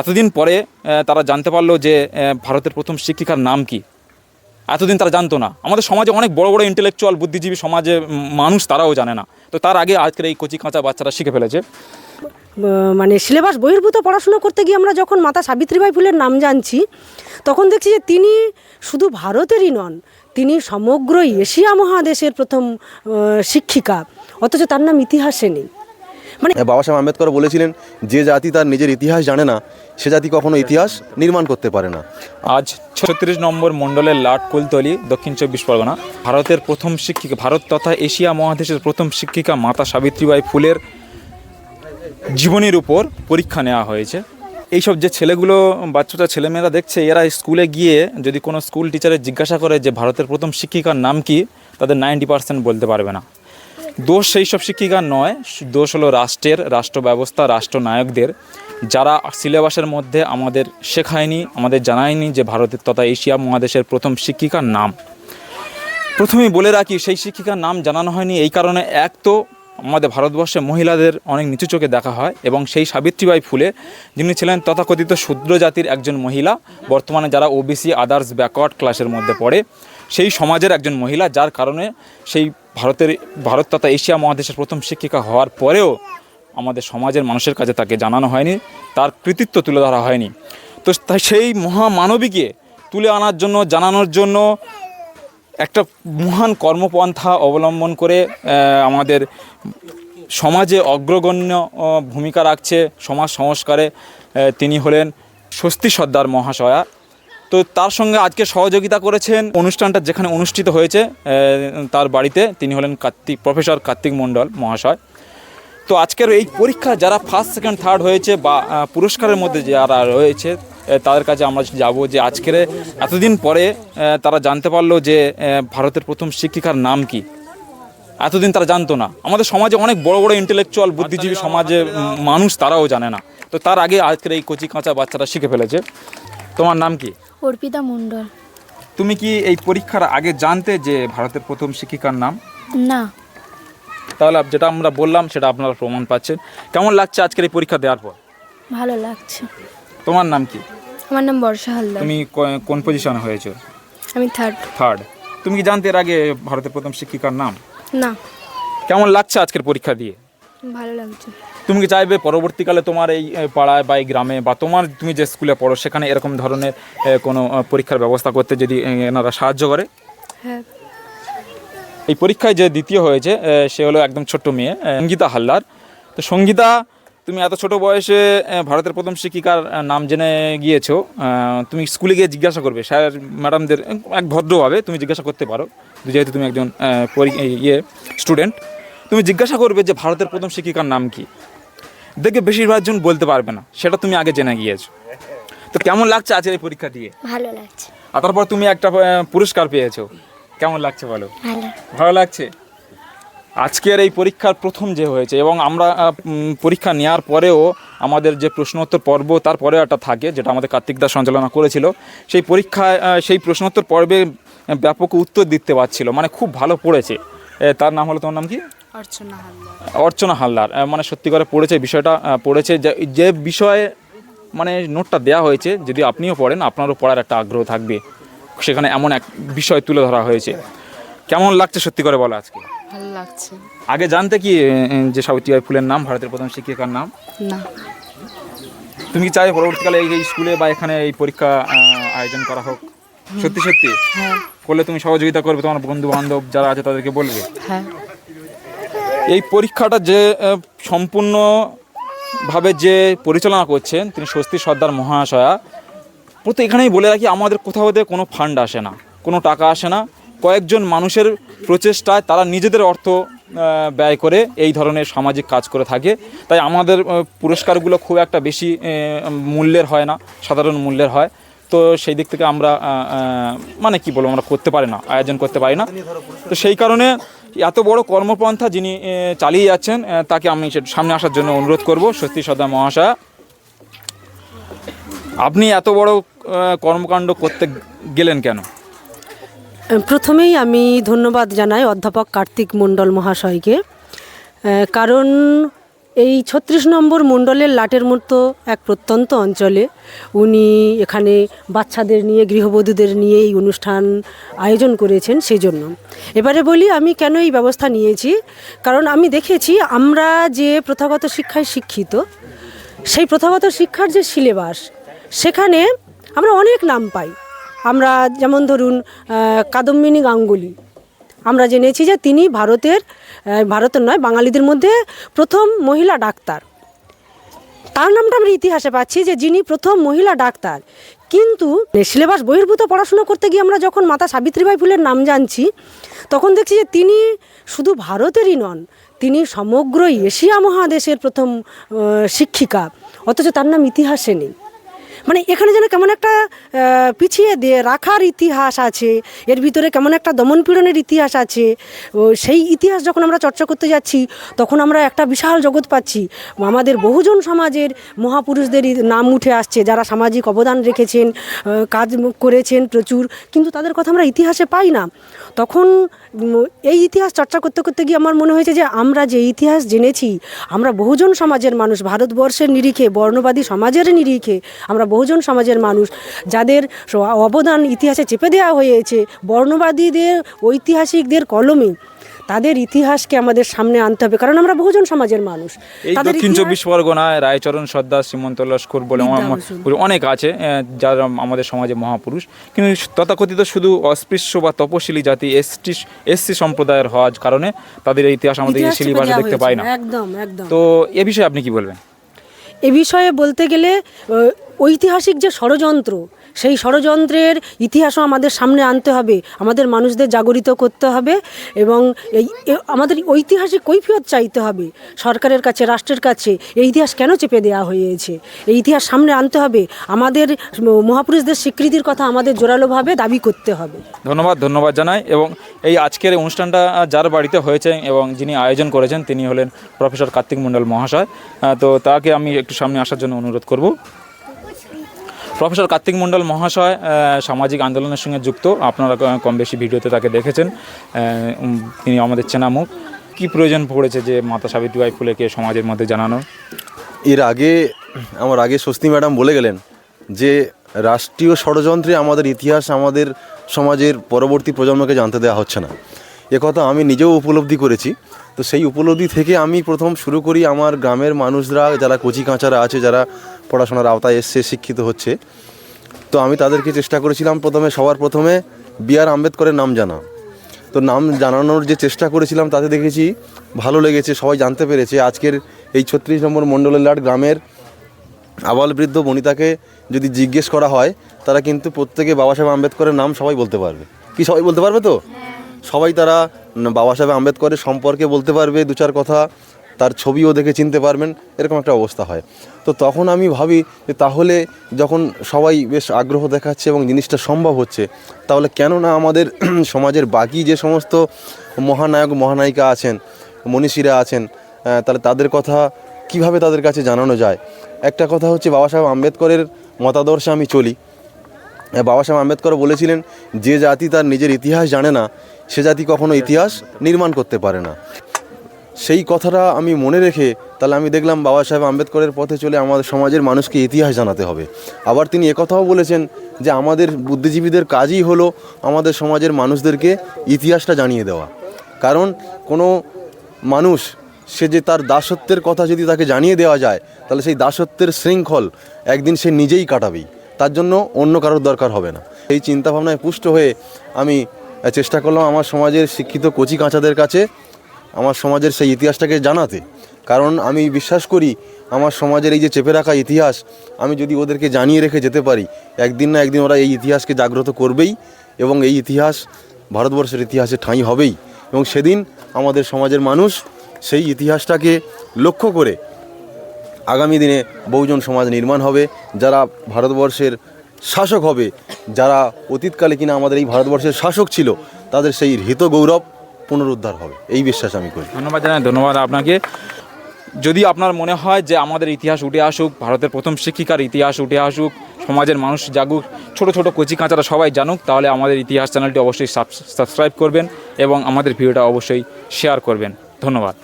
এতদিন পরে তারা জানতে পারল যে ভারতের প্রথম শিক্ষিকার নাম কি। এতদিন তারা জানতো না। আমাদের সমাজে অনেক বড় বড় ইন্টেলেকচুয়াল বুদ্ধিজীবী সমাজে মানুষ তারাও জানে না। তো তার আগে আজকের এই কচি কাঁচা বাচ্চারা শিখে ফেলেছে। মানে সিলেবাস বহির্ভূত পড়াশুনো করতে গিয়ে আমরা যখন মাতা সাবিত্রীবাই ফুলের নাম জানছি, তখন দেখছি যে তিনি শুধু ভারতেরই নন, তিনি সমগ্র এশিয়া মহাদেশের প্রথম শিক্ষিকা। অথচ তার নাম ইতিহাসে নেই। মানে বাবা সাহেব আম্বেদকর বলেছিলেন যে জাতি তার নিজের ইতিহাস জানে না সে জাতি কখনো ইতিহাস নির্মাণ করতে পারে না। আজ ছত্রিশ নম্বর মণ্ডলের লাট কুলতলি দক্ষিণ চব্বিশ পরগনা। ভারতের প্রথম শিক্ষিকা ভারত তথা এশিয়া মহাদেশের প্রথম শিক্ষিকা মাতা সাবিত্রীবাই ফুলের জীবনের উপর পরীক্ষা নেওয়া হয়েছে। এইসব যে ছেলেগুলো বাচ্চাটা ছেলেমেয়েরা দেখছে এরা স্কুলে গিয়ে যদি কোনো স্কুল টিচারের জিজ্ঞাসা করে যে ভারতের প্রথম শিক্ষিকার নাম কি তাদের নাইনটি পার্সেন্ট বলতে পারবে না। দোষ সেই সব শিক্ষিকার নয়, দোষ হলো রাষ্ট্রের রাষ্ট্র ব্যবস্থা রাষ্ট্রনায়কদের। যারা সিলেবাসের মধ্যে আমাদের শেখায়নি, আমাদের জানায়নি যে ভারতের তথা এশিয়া মহাদেশের প্রথম শিক্ষিকার নাম। প্রথমেই বলে রাখি, সেই শিক্ষিকার নাম জানানো হয়নি, এই কারণে এক তো আমাদের ভারতবর্ষে মহিলাদের অনেক নিচু চোখে দেখা হয় এবং সেই সাবিত্রীবাই ফুলে, যিনি ছিলেন তথাকথিত শূদ্র জাতির একজন মহিলা, বর্তমানে যারা ওবিসি আদার্স ব্যাকওয়ার্ড ক্লাসের মধ্যে পড়ে সেই সমাজের একজন মহিলা, যার কারণে সেই ভারতের, ভারত তথা এশিয়া মহাদেশের প্রথম শিক্ষিকা হওয়ার পরেও আমাদের সমাজের মানুষের কাছে তাকে জানানো হয়নি, তার কৃতিত্ব তুলে ধরা হয়নি। তো সেই মহামানবীকে তুলে আনার জন্য, জানানোর জন্য একটা মহান কর্মপন্থা অবলম্বন করে আমাদের সমাজে অগ্রগণ্য ভূমিকা রাখছে সমাজ সংস্কারে তিনি হলেন স্বস্তি সর্দার মহাশয়া। তো তার সঙ্গে আজকে সহযোগিতা করেছেন অনুষ্ঠানটা যেখানে অনুষ্ঠিত হয়েছে তার বাড়িতে তিনি হলেন কার্তিক, প্রফেসর কার্তিক মণ্ডল মহাশয়। তো আজকের এই পরীক্ষা যারা ফার্স্ট সেকেন্ড থার্ড হয়েছে বা পুরস্কারের মধ্যে যারা রয়েছে তাদের কাছে আমরা যাব যে আজকের, এতদিন পরে তারা জানতে পারল যে ভারতের প্রথম শিক্ষিকার নাম কি। এতদিন তারা জানতো না। আমাদের সমাজে অনেক বড় বড় ইন্টেলেকচুয়াল বুদ্ধিজীবী সমাজে মানুষ তারাও জানে না। তো তার আগে আজকের এই কচি কাঁচা বাচ্চারা শিখে ফেলেছে। তোমার নাম কি? অর্পিতা মণ্ডল। তুমি কি এই পরীক্ষার আগে জানতে যে ভারতের প্রথম শিক্ষিকার নাম? না। তাহলে যেটা আমরা বললাম সেটা আপনারা প্রমাণ পাচ্ছেন। কেমন লাগছে আজকের এই পরীক্ষা দেওয়ার পর? ভালো লাগছে। তোমার নাম কি? আমার নাম বর্ষা হালদার। তুমি কোন পজিশনে হয়েছো? আমি থার্ড থার্ড তুমি কি জানতে এর আগে ভারতের প্রথম শিক্ষিকার নাম? না। কেমন লাগছে আজকের পরীক্ষা দিয়ে? ভালো লাগছে। তুমি কি চাইবে পরবর্তীকালে তোমার এই পাড়ায় বা এই গ্রামে বা তোমার তুমি যে স্কুলে পড়ো সেখানে এরকম ধরনের কোনো পরীক্ষার ব্যবস্থা করতে যদি এনারা সাহায্য করে? হ্যাঁ। এই পরীক্ষায় যে দ্বিতীয় হয়েছে সে হলো একদম ছোট্ট মেয়ে সঙ্গীতা হালদার। তো সঙ্গীতা তুমি এত ছোট বয়সে ভারতের প্রথম শিক্ষিকার নাম জেনে গিয়েছো তুমি স্কুলে গিয়ে জিজ্ঞাসা করবে স্যার ম্যাডামদের এক ভদ্রভাবে তুমি জিজ্ঞাসা করতে পারো যেহেতু তুমি একজন ইয়ে স্টুডেন্ট। তুমি জিজ্ঞাসা করবে যে ভারতের প্রথম শিক্ষিকার নাম কি। দেখবে বেশিরভাগ জন বলতে পারবে না সেটা তুমি আগে জেনে গিয়েছো। তো কেমন লাগছে আজকের এই পরীক্ষা দিয়ে? ভালো লাগছে। আর তারপর তুমি একটা পুরস্কার পেয়েছ কেমন লাগছে বলো? ভালো। ভালো লাগছে? আজকের এই পরীক্ষার প্রথম যে হয়েছে এবং আমরা পরীক্ষা নেওয়ার পরেও আমাদের যে প্রশ্নোত্তর পর্ব তারপরে একটা থাকে যেটা আমাদের কার্তিক দাস সঞ্চালনা করেছিল। সেই পরীক্ষায় সেই প্রশ্নোত্তর পর্বে ব্যাপক উত্তর দিতে পারছিল মানে খুব ভালো পড়েছে। তার নাম হলো তোমার নাম কি? অর্চনা হালদার। মানে সত্যি করে পড়েছে বিষয়টা পড়েছে যে বিষয়ে মানে নোটটা দেওয়া হয়েছে যদি আপনিও পড়েন আপনারও পড়ার একটা আগ্রহ থাকবে। সেখানে এমন এক বিষয় তুলে ধরা হয়েছে। কেমন লাগছে সত্যি করে বলো আজকে? ভালো লাগছে। আগে জানতে কি যে সাবিত্রীবাই ফুলের নাম ভারতের প্রথম শিক্ষিকার নাম? না। তুমি কি চাই পরবর্তীকালে এই এই স্কুলে বা এখানে এই পরীক্ষা আয়োজন করা হোক? সত্যি সত্যি? হ্যাঁ। করলে তুমি সহযোগিতা করবে তোমার বন্ধু বান্ধব যারা আছে তাদেরকে বলবে? হ্যাঁ। এই পরীক্ষাটা যে সম্পূর্ণভাবে যে পরিচালনা করছেন তিনি স্বস্তি সর্দার মহাশয়া, প্রতি এখানেই বলে রাখি, আমাদের কোথাও থেকে কোনো ফান্ড আসে না, কোনো টাকা আসে না। কয়েকজন মানুষের প্রচেষ্টায় তারা নিজেদের অর্থ ব্যয় করে এই ধরনের সামাজিক কাজ করে থাকে। তাই আমাদের পুরস্কারগুলো খুব একটা বেশি মূল্যের হয় না, সাধারণ মূল্যের হয়। তো সেই দিক থেকে আমরা মানে কি বলব, আমরা করতে পারি না, আয়োজন করতে পারি না। তো সেই কারণে এত বড় কর্মপন্থা যিনি চালিয়ে যাচ্ছেন তাকে আমি সামনে আসার জন্য অনুরোধ করব, সত্যি সদা মহাশয়া। আপনি এত বড় কর্মকাণ্ড করতে গেলেন কেন? প্রথমেই আমি ধন্যবাদ জানাই অধ্যাপক কার্তিক মণ্ডল মহাশয়কে। কারণ এই ছত্রিশ নম্বর মণ্ডলের লাটের মতো এক প্রত্যন্ত অঞ্চলে। উনি এখানে বাচ্চাদের নিয়ে, গৃহবধূদের নিয়ে এই অনুষ্ঠান আয়োজন করেছেন সেই জন্য এবারে বলি, আমি কেন এই ব্যবস্থা নিয়েছি? কারণ আমি দেখেছি, আমরা যে প্রথাগত শিক্ষায় শিক্ষিত, সেই প্রথাগত শিক্ষার যে সিলেবাস, সেখানে আমরা অনেক নাম পাই। আমরা যেমন ধরুন কাদম্বিনী গাঙ্গুলি আমরা জেনেছি যে তিনি ভারতের ভারতের নয়, বাঙালিদের মধ্যে প্রথম মহিলা ডাক্তার। তার নামটা আমরা ইতিহাসে পাচ্ছি যে যিনি প্রথম মহিলা ডাক্তার। কিন্তু সিলেবাস বহির্ভূত পড়াশোনা করতে গিয়ে আমরা যখন মাতা সাবিত্রীবাই ফুলের নাম জানছি, তখন দেখছি যে তিনি শুধু ভারতেরই নন, তিনি সমগ্র এশিয়া মহাদেশের প্রথম শিক্ষিকা। অথচ তার নাম ইতিহাসে নেই। মানে এখানে যেন কেমন একটা পিছিয়ে দিয়ে রাখার ইতিহাস আছে, এর ভিতরে কেমন একটা দমনপীড়নের ইতিহাস আছে সেই ইতিহাস যখন আমরা চর্চা করতে যাচ্ছি, তখন আমরা একটা বিশাল জগৎ পাচ্ছি। আমাদের বহুজন সমাজের মহাপুরুষদের নাম উঠে আসছে, যারা সামাজিক অবদান রেখেছেন কাজ করেছেন প্রচুর, কিন্তু তাদের কথা আমরা ইতিহাসে পাই না। তখন এই ইতিহাস চর্চা করতে করতে গিয়ে আমার মনে হয়েছে যে, আমরা যে ইতিহাস জেনেছি, আমরা বহুজন সমাজের মানুষ, ভারতবর্ষের নিরিখে, বর্ণবাদী সমাজের নিরিখে, আমরা বহুজন সমাজের মানুষ যাদের অবদান ইতিহাসে চেপে দেওয়া হয়েছে বর্ণবাদীদের ঐতিহাসিকদের কলমে তাদের ইতিহাসকে আমাদের সামনে আনতে হবে। কারণ আমরা বহুজন সমাজের মানুষ। দক্ষিণ চব্বিশ পরগনায় রায়চরণ সর্দার শ্রীমন্ত লস্কর বলে। অনেক আছে যারা আমাদের সমাজে মহাপুরুষ। কিন্তু তথাকথিত শুধু অস্পৃশ্য বা তপশিলি জাতি এসটি এসসি সম্প্রদায়ের হওয়ার কারণে তাদের ইতিহাস আমাদের সিলেবাসে দেখতে। পাই না। একদম একদম। তো এ বিষয়ে আপনি কি বলবেন? এ বিষয়ে বলতে গেলে ঐতিহাসিক যে ষড়যন্ত্র, সেই ষড়যন্ত্রের ইতিহাসও আমাদের সামনে আনতে হবে, আমাদের মানুষদের জাগরিত করতে হবে এবং এই আমাদের ঐতিহাসিক কৈফিয়ত চাইতে হবে। সরকারের কাছে, রাষ্ট্রের কাছে এই ইতিহাস কেন চেপে দেওয়া হয়েছে? এই ইতিহাস সামনে আনতে হবে, আমাদের মহাপুরুষদের স্বীকৃতির কথা আমাদের জোরালোভাবে দাবি করতে হবে। ধন্যবাদ ধন্যবাদ জানাই এবং এই আজকের অনুষ্ঠানটা যার বাড়িতে হয়েছে এবং যিনি আয়োজন করেছেন তিনি হলেন প্রফেসর কার্তিক মণ্ডল মহাশয়। তো তাকে আমি একটু সামনে আসার জন্য অনুরোধ করব। প্রফেসর কার্তিক মণ্ডল মহাশয় সামাজিক আন্দোলনের সঙ্গে যুক্ত। আপনারা কম বেশি ভিডিওতে তাকে দেখেছেন। তিনি আমাদের চেনা মুখ কী প্রয়োজন পড়েছে যে মাতা সাবিত্রীবাই ফুলেকে সমাজের মধ্যে জানানো এর আগে, আমার আগে স্বস্তি ম্যাডাম বলে গেলেন যে, রাষ্ট্রীয় ষড়যন্ত্রে আমাদের ইতিহাস, আমাদের সমাজের পরবর্তী প্রজন্মকে জানতে দেওয়া হচ্ছে না। একথা আমি নিজেও উপলব্ধি করেছি। তো সেই উপলব্ধি থেকে আমি প্রথম শুরু করি আমার গ্রামের মানুষরা, যারা কচি কাঁচারা আছে, যারা পড়াশোনার আওতায় এসছে শিক্ষিত হচ্ছে। তো আমি তাদেরকে চেষ্টা করেছিলাম প্রথমে, সবার প্রথমে বি আর আম্বেদকরের নাম জানা। তো নাম জানানোর যে চেষ্টা করেছিলাম তাতে দেখেছি, ভালো লেগেছে, সবাই জানতে পেরেছে। আজকের এই ছত্রিশ নম্বর মণ্ডলের লাট গ্রামের আবাল বৃদ্ধ বনিতাকে যদি জিজ্ঞেস করা হয়, তারা কিন্তু প্রত্যেকে বাবা সাহেব আম্বেদকরের নাম সবাই বলতে পারবে। কি সবাই বলতে পারবে তো? সবাই তারা বাবা সাহেব আম্বেদকরের সম্পর্কে বলতে পারবে, দু চার কথা। তার ছবিও দেখে চিনতে পারবেন এরকম একটা অবস্থা হয়। তো তখন আমি ভাবি যে তাহলে যখন সবাই বেশ আগ্রহ দেখাচ্ছে এবং জিনিসটা সম্ভব হচ্ছে তাহলে কেন না আমাদের সমাজের বাকি যে সমস্ত মহানায়ক মহানায়িকা আছেন মনীষীরা আছেন তাহলে তাদের কথা কীভাবে তাদের কাছে জানানো যায়? একটা কথা হচ্ছে বাবা সাহেব আম্বেদকরের মতাদর্শে আমি চলি। আহ, বাবা সাহেব আম্বেদকর বলেছিলেন যে জাতি তার নিজের ইতিহাস জানে না সে জাতি কখনো ইতিহাস নির্মাণ করতে পারে না। সেই কথাটা আমি মনে রেখে তাহলে আমি দেখলাম বাবা সাহেব আম্বেদকরের পথে চলে আমাদের সমাজের মানুষকে ইতিহাস জানাতে হবে। আবার তিনি একথাও বলেছেন যে আমাদের বুদ্ধিজীবীদের কাজই হলো আমাদের সমাজের মানুষদেরকে ইতিহাসটা জানিয়ে দেওয়া। কারণ কোনো মানুষ, সে যে তার দাসত্বের কথা যদি তাকে জানিয়ে দেওয়া যায়, তাহলে সেই দাসত্বের শৃঙ্খল একদিন সে নিজেই কাটাবেই। তার জন্য অন্য কারোর দরকার হবে না। এই চিন্তাভাবনায় পুষ্ট হয়ে আমি চেষ্টা করলাম আমার সমাজের শিক্ষিত কচি কাঁচাদের কাছে আমার সমাজের সেই ইতিহাসটাকে জানাতে। কারণ আমি বিশ্বাস করি, আমার সমাজের এই যে চেপে রাখা ইতিহাস, আমি যদি ওদেরকে জানিয়ে রেখে যেতে পারি, একদিন না একদিন ওরা এই ইতিহাসকে জাগ্রত করবেই এবং এই ইতিহাস ভারতবর্ষের ইতিহাসে ঠাঁই হবেই। এবং সেদিন আমাদের সমাজের মানুষ সেই ইতিহাসটাকে লক্ষ্য করে আগামী দিনে বহুজন সমাজ নির্মাণ হবে, যারা ভারতবর্ষের শাসক হবে, যারা অতীতকালে কিনা আমাদের এই ভারতবর্ষের শাসক ছিল, তাদের সেই হৃত গৌরব পুনরুদ্ধার হবে। এই বিশ্বাস আমি করি। ধন্যবাদ জানাই, ধন্যবাদ আপনাকে। যদি আপনার মনে হয় যে আমাদের ইতিহাস উঠে আসুক, ভারতের প্রথম শিক্ষিকার ইতিহাস উঠে আসুক, সমাজের মানুষ জাগুক, ছোট ছোট কচি কাঁচারা সবাই জানুক, তাহলে আমাদের ইতিহাস চ্যানেলটি অবশ্যই সাবস্ক্রাইব করবেন এবং আমাদের ভিডিওটা অবশ্যই শেয়ার করবেন। ধন্যবাদ।